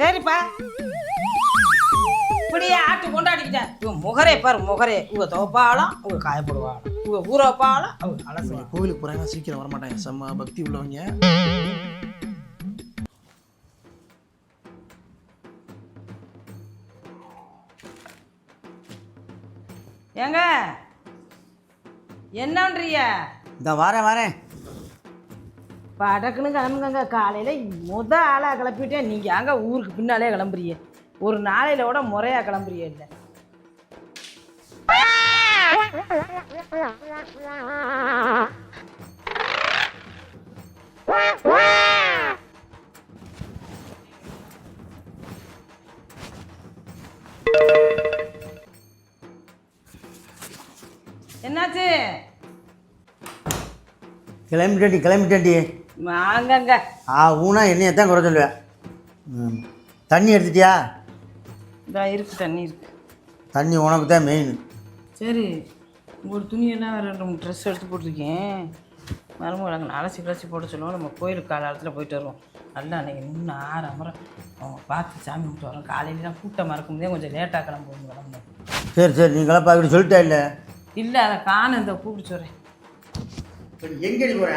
சரிப்பா. இப்படியே ஆட்டு கொண்டாடிக்கிட்டேன். இவன் முகரே பாரு முகரே. இவங்க துவப்பாலாம் அவங்க காயப்படுவாளாம். இவங்க ஊற வைப்பாலாம் அவங்க அலசுவாங்க கோவிலுக்கு போகிறாங்க சீக்கிரம் வரமாட்டாங்க. செம்ம பக்தி உள்ளவங்க. ஏங்க என்னன்றிய இந்த வரேன் வரேன். படக்குன்னு கிளம்புங்க காலையில் முத ஆளாக கிளப்பிட்டேன். நீங்கள் அங்கே ஊருக்கு பின்னாலே கிளம்புறியே ஒரு நாளையில விட முறையாக கிளம்புறியே இல்லை என்னாச்சு? கிளம்பிட்டேன்டி கிளம்பிட்டேன்டி. வாங்கங்க. ஆ ஊனா என்னையை தான் குறை சொல்லுவேன். ம். தண்ணி எடுத்துட்டியா? இதா இருக்கு தண்ணி இருக்கு. தண்ணி உனக்கு தான் மெயின் சரி ஒரு துணியெல்லாம் வேறு ரெண்டு மூணு ட்ரெஸ் எடுத்து போட்டிருக்கேன். மருமகள் அங்கே அலசி கலசி போட சொல்லுவோம். நம்ம கோயிலுக்கு காலத்தில் போயிட்டு வருவோம். நல்லா அன்றைக்கி இன்னும் ஆறு அமரம் அவங்க பார்த்து சாமி கும்பிட்டு வரோம். காலையிலாம் கூட்டமாக இருக்கும்போதே கொஞ்சம் லேட்டாக கிளம்புவோம் கிளம்புவோம் சரி சரி நீ கிளப்பா இப்படி சொல்லிட்டா இல்லை? இல்லை அதை காணும் இந்த கூப்பிட்டு சொல்கிறேன் எங்கடி போற?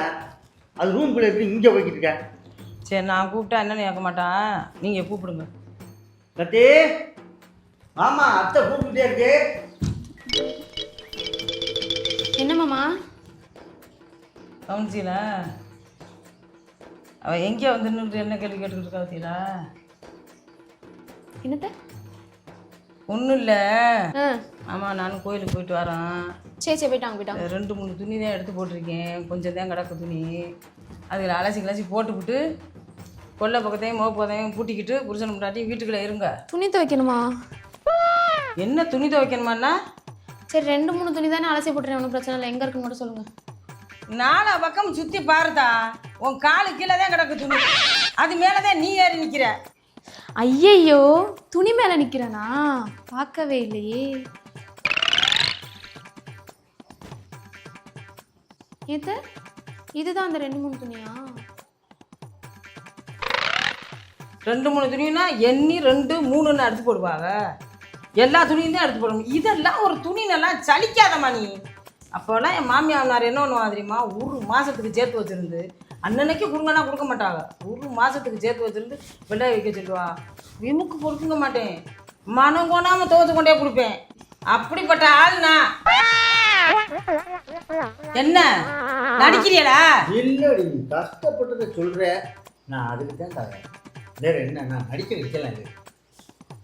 அது ரூம்குள்ளே எப்படி இங்கே போய்கிட்டு இருக்க? சரி நான் கூப்பிட்டா என்னன்னு கேட்க மாட்டான். நீங்கள் கூப்பிடுங்க. கத்தி ஆமா அத்தை கூப்பிட்டுட்டே இருக்கு. என்ன மாமா? கவனிச்சில அவள் எங்கே வந்து நின்று என்ன கேள்வி கேட்டுக்கிட்டு இருக்கா பத்தியிலா என்னத்த? ஒன்றும் இல்லை. ஆமாம் நானும் கோயிலுக்கு போயிட்டு வரேன். சரி சரி போயிட்டாங்க போயிட்டாங்க ரெண்டு மூணு துணி தான் எடுத்து போட்டிருக்கேன். கொஞ்சம் தான் கிடக்கு துணி. அதில் அலசி கிளசி போட்டுவிட்டு கொல்லை பக்கத்தையும் மோப்பு பக்கத்தையும் பூட்டிக்கிட்டு புருஷன் முன்னாடி வீட்டுக்குள்ளே இருங்க. துணி துவைக்கணுமா? என்ன துணி துவைக்கணுமாண்ணா சரி ரெண்டு மூணு துணி தானே அலசி போட்டுறேன் ஒன்றும் பிரச்சனை இல்லை. எங்கே இருக்குன்னு மட்டும் சொல்லுங்கள் நாலா பக்கம் சுற்றி பாருதா. உன் காலு கீழே தான் கிடக்கு துணி. அது மேலே தான் நீ ஏறி நிற்கிற ஐயையோ துணி மேலே நிற்கிறேனா பார்க்கவே இல்லையே. ஏத்த இதுதான் அந்த ரெண்டு மூணு துணியா? ரெண்டு மூணு துணின்னா எண்ணி ரெண்டு மூணுன்னு எடுத்து போடுவாங்க எல்லா துணியும் தான் எடுத்து போடணும் இதெல்லாம் ஒரு துணி நல்லா சலிக்காதம்மா நீ. அப்போல்லாம் என் மாமியார் என்ன பண்ணுவா தெரியுமா? ஒரு மாதத்துக்கு சேர்த்து வச்சிருந்து அன்னன்னைக்கு கொடுங்கன்னா கொடுக்க மாட்டாங்க ஒரு மாதத்துக்கு சேர்த்து வச்சிருந்து விளைய வைக்க சொல்லுவா. விமுக்கு பொறுத்துங்க மாட்டேன். மனம் கொண்டாமல் துவச்சு கொண்டே கொடுப்பேன். அப்படிப்பட்ட ஆள் நான் என்ன? நடிக்கிறியலா இல்லடி கஷ்டப்பட்டதை சொல்ற. நான் அதுக்கு தான் தரேன் வேற என்ன நான் நடிக்க வைக்கலாம் இது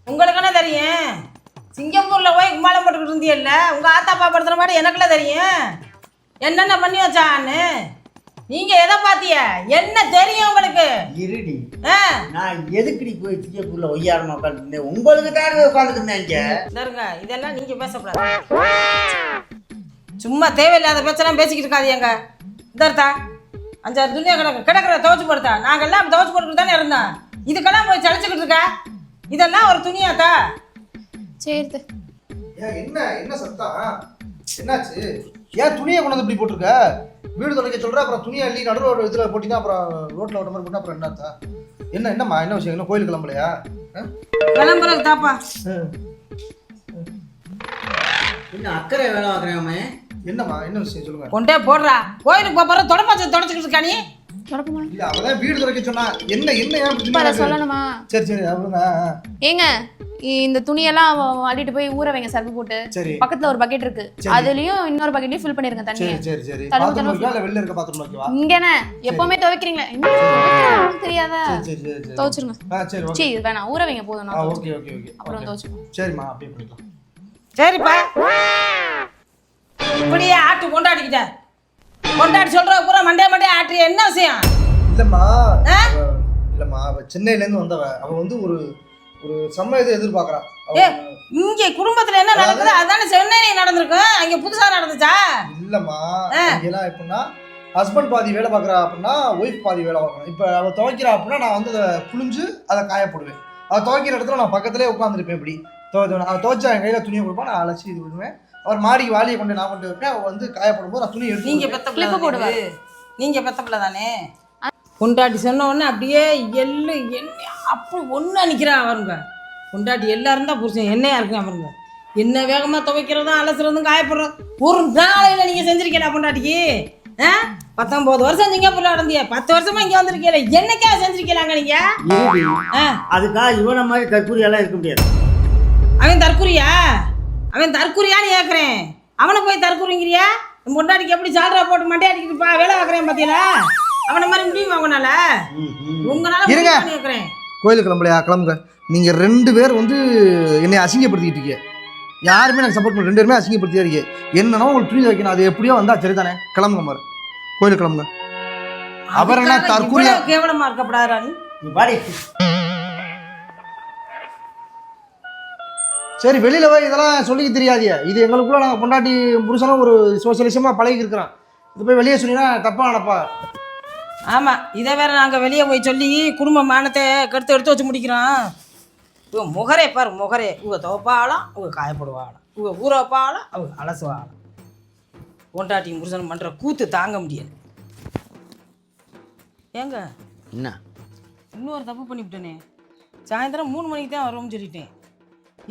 உங்களுக்கு என்ன தெரியும். சிங்கப்பூர்ல போய் கும்மாளம் போட்டுக்கிட்டு இருந்தியல்ல? உங்க ஆத்தா அப்பா படுத்துற மாதிரி எனக்குலாம் தெரியும். என்னென்ன பண்ணி வச்சான்னு? நீங்க எதை பாத்திய? என்ன தெரியும் உங்களுக்கு? இருடி. ஆ, நான் எதுக்குடி போய் சிங்கப்பூர்ல ஒய்யாரமா உட்காந்துருந்தேன் உங்களுக்கு தான் உட்காந்துட்டு இருந்தேன் இங்க. இதெல்லாம் நீங்க பேசக்கூடாது. சும்மா தேவையில்லாத பேச்செல்லாம் பேசிக்கிட்டு இருக்காதீங்க. இந்த இருக்கா அஞ்சாறு துணியா கிடக்கு கிடக்குற துவச்சு போடுத்தா. நாங்கெல்லாம் துவச்சு போட்டுக்கிட்டு தானே இருந்தோம். இதுக்கெல்லாம் போய் சளிச்சுக்கிட்டு இருக்க? இதெல்லாம் ஒரு துணியாத்தா சரி த. ஏன் என்ன என்ன சத்தம்? என்னாச்சு? ஏன் துணியை கொண்டு வந்து இப்படி போட்டிருக்க? வீடு துடைக்க சொல்ற அப்புறம் துணியை அள்ளி நடு ரோடு இதில் போட்டினா அப்புறம் ரோட்டில் ஓட்ட மாதிரி போட்டா அப்புறம் என்னத்தா என்ன என்னம்மா என்ன விஷயம்? என்ன கோயில் கிளம்பலையா? ஆ? விளம்பரம் தாப்பா இன்னும் அக்கறை வேலை பார்க்குறேன் என்னம்மா என்ன விஷயம் சொல்லுங்க? கொண்டே போடுறா. கோயிலுக்கு போற தொடப்பாச்சு தொடச்சிக்கிட்டு இருக்கா நீ? தொடப்பமா? இல்ல அவதான் வீடு துடைக்க சொன்னா என்ன என்ன ஏன் இப்படி இப்போ அதை துணி சொல்லணுமா? சரி சரி அவருங்க ஏங்க இந்த துணியெல்லாம் அள்ளிட்டு போய் ஊற வைங்க சர்ப்பு போட்டு. பக்கத்துல ஒரு பக்கெட் இருக்கு. அதுலயும் இன்னொரு பக்கெட்லயும் ஃபில் பண்ணிருங்க தண்ணியை சரி சரி வெளில இருக்க பாத்ரூம் வைக்கவா இங்கன. எப்பவுமே தெரியாதா? துவைச்சிருங்க. சரி இது வேணாம். ஊற வைங்க போதும். ஆ நான் ஓகே ஓகே ஓகே. அப்புறம் துவைச்சுக்கோங்க சரிம்மா அப்படியே பண்ணிக்கலாம். சரிப்பா. இப்படியே ஆட்டு கொண்டாடிக்கிட்ட. கொண்டாடி சொல்ற பூரா மண்டே மண்டே ஆட்டு. என்ன விஷயம்? இல்லம்மா. இல்லம்மா அவ சென்னையில இருந்து வந்தவ. அவ வந்து ஒரு ஒரு செம்ம இது எதிர்பார்க்கறா. இங்க குடும்பத்துல என்ன நடக்குது? அதானே சென்னையில நடந்திருக்கும் அங்க புதுசா நடந்துச்சா? இல்லம்மா. இங்கெல்லாம் எப்படின்னா ஹஸ்பண்ட் பாதி வேலை பார்க்குறா அப்படின்னா ஒய்ஃப் பாதி வேலை பார்க்கணும் இப்போ அவள் துவைக்கிறா அப்படின்னா நான் வந்து அதை புழிஞ்சு அதை காய போடுவேன் அவள் துவைக்கிற இடத்துல நான் பக்கத்துலேயே உட்காந்துருப்பேன் இப்படி. துவைச்ச அவள் துவைச்சா என் கையில் துணியை கொடுப்பா நான் அலசி இது விடுவேன் அவர் மாடிக்கு வாளியை கொண்டு நான் கொண்டு வைப்பேன். அவள் வந்து காய போடும்போது நான் துணி எடுத்து நீங்க. பெத்த பிள்ளை. தானே இது? நீங்க பெத்த பிள்ளை தானே பொண்டாட்டி சொன்ன உடனே அப்படியே எள்ளு என்ன அப்படி ஒன்று நிற்கிறா அவருங்க பொண்டாட்டி எல்லாரும் தான் புருஷன் என்னையா இருக்கு அவருங்க என்ன வேகமாக துவைக்கிறதும் அலசுறதும் காயப்படுறதும் ஒரு நாளையில் நீங்கள் செஞ்சிருக்கீங்களா பொண்டாட்டிக்கு? ஆ? பத்தொம்போது வருஷம் சிங்கப்பூரில் நடந்திய. பத்து வருஷமா இங்கே வந்திருக்கீங்களே. என்னைக்கா செஞ்சிருக்கீங்களாங்க நீங்கள் இருடி ஆ? அதுக்காக இவனை மாதிரி தற்கூரியெல்லாம் இருக்க முடியாது. அவன் தற்குறியா அவன் தற்குறியான்னு கேட்குறேன் அவனை போய் தற்குறிங்கிறியா? உன் பொண்டாட்டிக்கு எப்படி சால்ரா போட்டு மண்டே அடிக்கிட்டு பா வேலை பார்க்குறேன் பார்த்தீங்களா அவனை மாதிரி முடியுமா ம். உங்களால இருங்க. கேட்குறேன் கோயிலுக்கு கிளம்பலையா? கிளம்புங்க. நீங்கள் ரெண்டு பேர் வந்து என்னை அசிங்கப்படுத்திக்கிட்டு இருக்கீங்க. யாருமே எனக்கு சப்போர்ட் பண்ண ரெண்டு பேருமே அசிங்கப்படுத்தியே இருக்கீங்க. என்னன்னா உங்களுக்கு துணி வைக்கணும். அது எப்படியோ வந்தா சரிதானே? கிளம்புங்க மாதிரி கோயிலுக்கு கிளம்புங்க. அவர் என்ன அதுக்காக தற்குறியா? இவ்வளவு சரி வெளியில போய் இதெல்லாம் சொல்லிக்க தெரியாதியா இது எங்களுக்குள்ள நாங்கள் பொண்டாட்டி புருஷனும் ஒரு சோசியலிசமாக பழகி இருக்கிறோம் இது போய் வெளியே சொன்னீங்கன்னா தப்பா நினப்பா ஆமா இதை வேற நாங்க வெளியே போய் சொல்லி குடும்ப மானத்தை கெடுத்து எடுத்து வச்சு முடிக்கிறோம் இவ முகரே பாரு முகரே. இவ துவப்பாலாம் இவ காயப்படுவாளாம். இவ ஊறப்பாலாம் அவ அலசுவாளாம். பொண்டாட்டி புருஷன் பண்ற கூத்து தாங்க முடியல. ஏங்க? என்ன? இன்னொரு தப்பு பண்ணிவிட்டேனே. சாயந்தரம் மூணு மணிக்கு தான் வருவோம்னு சொல்லிட்டேன்.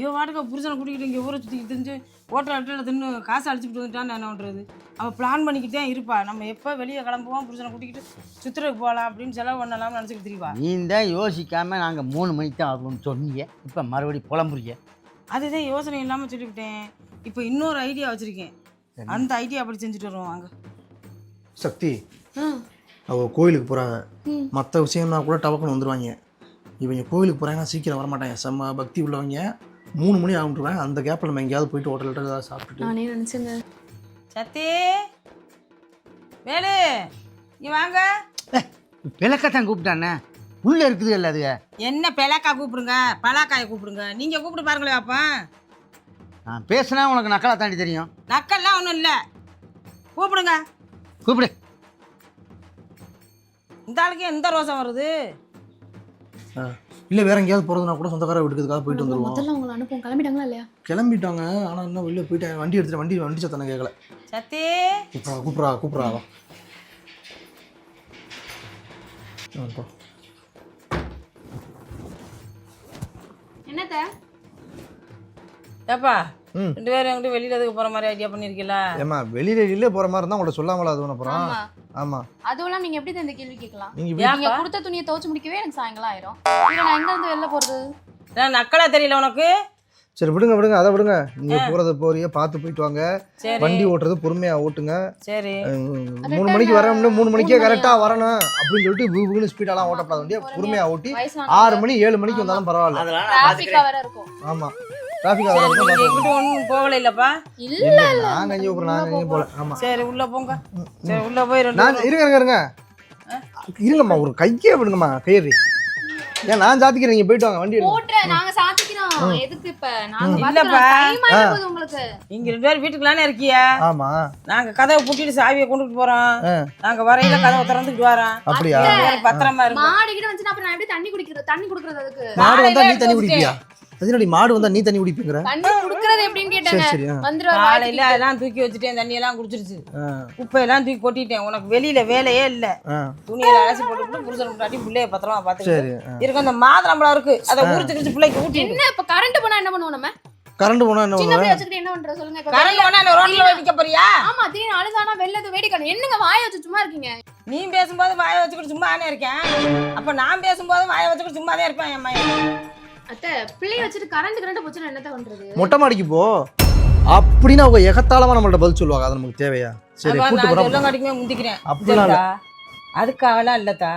இவன் வாட்டுக்கு புருஷனை கூட்டிக்கிட்டு இங்கே ஊரை சுற்றி தெரிஞ்சு ஹோட்டல் ஹோட்டலில் தின்னு காசு அழிச்சுட்டு வந்துட்டான்னு என்ன பண்ணுறது அவள் பிளான் பண்ணிக்கிட்டு தான் இருப்பா. நம்ம எப்போ வெளியே கிளம்புவோம் புருஷனை கூட்டிக்கிட்டு சுற்றுறதுக்கு போகலாம் அப்படின்னு செலவு பண்ணலாம்னு நினச்சிக்கிட்டு தெரியவா நீ தான் யோசிக்காம நாங்கள் மூணு மணிக்கு தான் ஆகணும்னு சொன்னீங்க. இப்போ மறுபடியும் புலம்புறீங்க. அதுதான் யோசனை இல்லாமல் சொல்லிவிட்டேன். இப்போ இன்னொரு ஐடியா வச்சுருக்கேன். அந்த ஐடியா அப்படி செஞ்சுட்டு வருவோம். வாங்க. சக்தி ம் அவ கோயிலுக்கு போகிறாங்க. மற்ற விஷயம்னா கூட டபக்குன்னு வந்துடுவாங்க இவங்க கோயிலுக்கு போகிறாங்கன்னா சீக்கிரம் வர மாட்டாங்க செம்ம பக்தி உள்ளவங்க. மூணு மணி ஆகுன்ட்டுருவாங்க அந்த கேப்பில் நம்ம எங்கேயாவது போயிட்டு ஹோட்டல் ஏதாவது சாப்பிட்டுட்டு. நானே நினச்சேங்க. சத்தி! வேலு இங்கே வாங்க. விளக்கத்தான் கூப்பிட்டானே? உள்ளே இருக்குது இல்லை அது என்ன பெலாக்கா கூப்பிடுங்க? பலாக்காயை கூப்பிடுங்க. நீங்கள் கூப்பிட்டு பாருங்களேன் அப்பா. நான் பேசுனா உனக்கு நக்கலா தாண்டி தெரியும். நக்கல்லாம் ஒன்றும் இல்லை. கூப்பிடுங்க. கூப்பிடு. இந்த ஆளுக்கு எந்த ரோசம் வருது. இல்லை வேற எங்கேயாவது போகிறதுனா கூட சொந்தக்கார வீட்டுக்காக போயிட்டு வந்துடுவோம் முதல்ல உங்களை அனுப்புவோம். கிளம்பிட்டாங்களா இல்லையா? கிளம்பிட்டாங்க. ஆனால் இன்னும் வெளில போயிட்டு வண்டி எடுத்துட்டு வண்டி வண்டி சத்தனை கேட்கல சத்தி! கூப்பிட்றா கூப்பிட்றா கூப்பிட்றா வா. என்னத்த? ஏப்பா ரெண்டு பேரும் எங்கிட்ட வெளியில எதுக்கு போற மாதிரி ஐடியா பண்ணிருக்கீங்களா ஏம்மா வெளியில வெளியில போகிற மாதிரி இருந்தால் உங்கள்ட்ட சொல்லாமல அது ஒன்று அப்புறம். ஆமா. ஆமாம் அதுவெல்லாம் நீங்க எப்படி இந்த கேள்வி கேட்கலாம்? நீங்க கொடுத்த துணியை துவைச்சு முடிக்கவே எனக்கு சாயங்காலம் ஆயிரும். நான் எங்க இருந்து வெளில போறது? நக்கலா தெரியல உனக்கு? சரி விடுங்க விடுங்க அதை விடுங்க. நீங்கள் போகிறத போறிய பார்த்து போயிட்டு வாங்க. வண்டி ஓட்டுறது பொறுமையாக ஓட்டுங்க. சரி. மூணு மணிக்கு வரணும்னு மூணு மணிக்கே கரெக்டாக வரணும் அப்படின்னு சொல்லிட்டு வீணு ஸ்பீடாலாம் ஓட்டப்படாத வண்டியை. பொறுமையாக ஓட்டி ஆறு மணி ஏழு மணிக்கு வந்தாலும் பரவாயில்ல. அதெல்லாம் நான் டிராஃபிக் சரி நீங்க எங்கிட்ட ஒன்றும் போகல இல்லப்பா? இல்ல நாங்கள் எங்கேயும் போகிறோம் நாங்கள் எங்கேயும் போகல. ஆமாம் சரி உள்ள போங்க. சரி உள்ள போய் ரெண்டு நான் இருங்க இருங்க இருங்க. இருங்கம்மா ஒரு கையே விடுங்கம்மா கையறி. ஏன் நான் ஜாத்திக்கிறேன் நீங்கள் போயிட்டு வாங்க வண்டி போட்டுறேன் நாங்க சாத்திக்கிறோம். எதுக்கு இப்ப? நாங்க இல்லப்பா. உங்களுக்கு. நீங்க ரெண்டு பேரும் வீட்டுக்குலானே இருக்கியா. ஆமாம் நாங்க கதவை பூட்டிட்டு சாவியை கொண்டுட்டு போறோம். நாங்க வரையில கதவை திறந்துட்டு வரோம். அப்படியா? பத்திரமா இருக்கும். மாடு கிட்ட வந்து அப்புறம் நான் எப்படி தண்ணி குடிக்கிறது? தண்ணி குடுக்கறது அதுக்கு. மாடு வந்தா நீ தண்ணி குடிப்பியா? அதனாடி மாடு வந்தா நீ தண்ணி குடிப்பீங்கிற? தண்ணி குடுக்கறது எப்படின்னு சரி கேட்டாங்க. சரி ஆ. வந்துருவாரு காலையில அதெல்லாம் தூக்கி வச்சுட்டேன் தண்ணி எல்லாம் குடிச்சிருச்சு குப்பையெல்லாம் தூக்கி கொட்டிட்டேன் உனக்கு வெளியில வேலையே இல்ல. ஆ. துணியில அலசி போட்டுட்டு புருஷன் முன்னாடி பிள்ளைய பத்திரமா பாத்துக்கிட்டு சரி ஆ. இருக்கு அந்த மாதுளம்பழம் இருக்கு. அதை உரிச்சு கிழிச்சு பிள்ளைக்கு ஊட்டி என்ன இப்ப கரண்ட் போனா என்ன பண்ணுவோம் நம்ம? கரண்ட் போனா என்ன சின்ன பண்ணுவ பிள்ளை வச்சுக்கிட்டு என்ன பண்றது சொல்லுங்க இப்ப கரண்ட் வேணா என்ன ரோட்ல வைக்க போறியா? ஆமா திடீர்னு அழுதானா வெளில எதுவும் வேடிக்கணும் என்னங்க வாய வச்சு சும்மா இருக்கீங்க? நீ பேசும்போது வாயை வச்சுக்கிட்டு சும்மானே இருக்கேன். அப்ப நான் பேசும்போது வாயை வச்சுக்கிட்டு சும்மாதான் இருப்பேன் என் மையன் அத்தை பிள்ளைய வச்சுட்டு கரண்ட் கரண்ட் போச்சுன்னா என்னத்த பண்றது? மொட்டை மாடிக்கு போ. அப்படின்னு அவங்க எகத்தாளமா நம்மள்ட்ட பதில் சொல்லுவாங்க. அது நமக்கு தேவையா? சரி கூட்டு போறோம் முந்திக்கிறேன். அப்படிலாம்? அதுக்காகலாம் இல்லத்தா.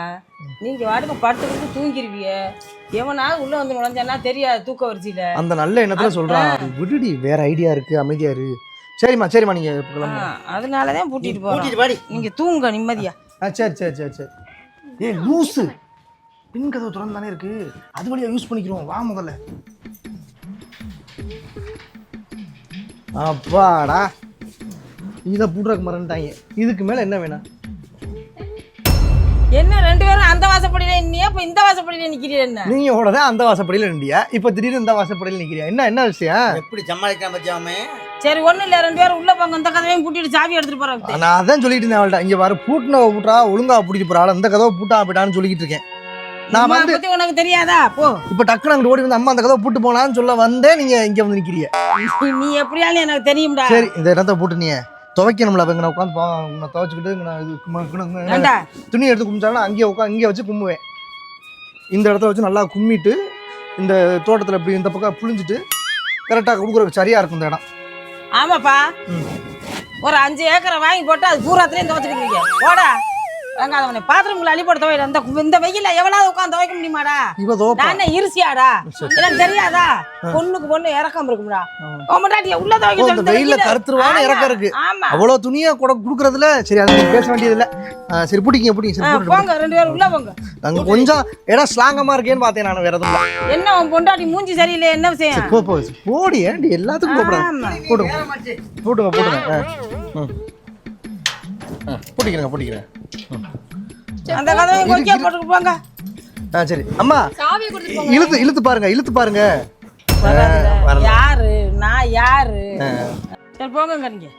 நீங்க வாட்டுக்கு படுத்துக்கிட்டு தூங்கிருவிய. எவனாவது உள்ள வந்து நுழைஞ்சானா தெரியாது தூக்க வரிசையில. அந்த நல்ல எண்ணத்துல சொல்றான் விடுடி வேற ஐடியா இருக்கு. அமைதியா இரு. சரிம்மா சரிம்மா நீங்க இப்ப கிளம்புங்க. அதனாலதான் பூட்டிட்டு போறோம் கூட்டிட்டு பாடி நீங்க தூங்க நிம்மதியா. ஆ சரி சரி சரி சரி. ஏய் லூசு. பின் கதவு திறந்து தானே இருக்கு. அது வழியா யூஸ் பண்ணிக்கிறோம். வா முதல்ல. அப்பாடா. இதை பூட்டுறக்கு மறந்துட்டாங்க. இதுக்கு மேல என்ன வேணாம்? என்ன ரெண்டு பேரும் அந்த வாசப்படியில நீ இப்ப இந்த வாசப்படியில நிக்கிறீ என்ன? நீங்க உடனே அந்த வாசப்படியில நின்றியா? இப்ப திடீர்னு இந்த வாசப்படியில நிக்கிறியா? என்ன என்ன விஷயம்? எப்படி சமாளிக்கலாம் பத்தியாமே சரி ஒண்ணும் இல்ல. ரெண்டு பேரும் உள்ள போங்க. இந்த கதவையும் பூட்டிட்டு சாவி எடுத்துட்டு போறாங்க நான் அதான் சொல்லிட்டு இருந்தேன் அவள்கிட்ட. இங்க வர பூட்டின பூட்டா ஒழுங்கா பூட்டிட்டு போறாள் இந்த கதவை பூட்டா போயிட்டான்னு சொல்லிக்கிட்டு இருக்கேன். நான் வந்து பத்தி உனக்கு தெரியாதா? போ. இப்ப டக்குனு அங்கிட்டு ஓடி வந்து அம்மா அந்த கதவை பூட்டு போனான்னு சொல்ல வந்தேன். நீங்க இங்க வந்து நிக்கிறீங்க. நீ- எப்படியாலும் எனக்கு தெரியும்டா. சரி இந்த இடத்த போட்டு நீ துவைக்கணும்ல. அப்ப இங்க உட்காந்து நான் துவைச்சிக்கிட்டு நான் இது துணி எடுத்து கும்பிச்சாலும் அங்கேயே உட்காந்து இங்கே வச்சு கும்புவேன். இந்த இடத்துல வச்சு நல்லா கும்மிட்டு இந்த தோட்டத்தில் இப்படி இந்த பக்கம் புழிஞ்சிட்டு கரெக்டாக கொடுக்குறதுக்கு சரியா இருக்கும் இந்த இடம். ஆமாப்பா. ஒரு அஞ்சு ஏக்கரை வாங்கி போட்டு அது பூராத்திலையும் துவைச்சிக்கிறீங்க போடா. வெங்காதவனை பாத்ரூம்ல அள்ளி போட்டு துவையில. இந்த இந்த வெயில எவ்வளவு உட்காந்து துவைக்க முடியுமாடா? நான் என்ன இருசியாடா எனக்கு தெரியாதா? பொண்ணுக்கு பொண்ணு இறக்கம் இருக்கும்டா. உமட்டாட்டிய உள்ள துவைக்க சொல்லி துவைக்கல. கருத்துருவான இறக்கம் இருக்கு. ஆமா. அவ்வளோ துணியை கூட கொடுக்குறதுல சரி அது பேச வேண்டியது இல்லை சரி பிடிங்க பிடிங்க போங்க ரெண்டு பேரும் உள்ள போங்க. அங்கே கொஞ்சம் இடம் ஸ்லாங்கமாக இருக்கேன்னு பார்த்தேன் நான் வேற எதுவும். என்ன உன் பொண்டாட்டி மூஞ்சி சரியில்லை என்ன விஷயம்? போ போ போடி ஏன்டி எல்லாத்துக்கும் ஆமா. போடுங்க ஆ. போட்டிக்கிறேங்க போட்டிக்கிறேன் ம். அந்த கதவை கொக்கியா போட்டுட்டு போங்க. ஆ சரி. அம்மா இழுத்து இழுத்து பாருங்க இழுத்து பாருங்க. யாரு? நான் யாரு? சரி போங்க நீங்க.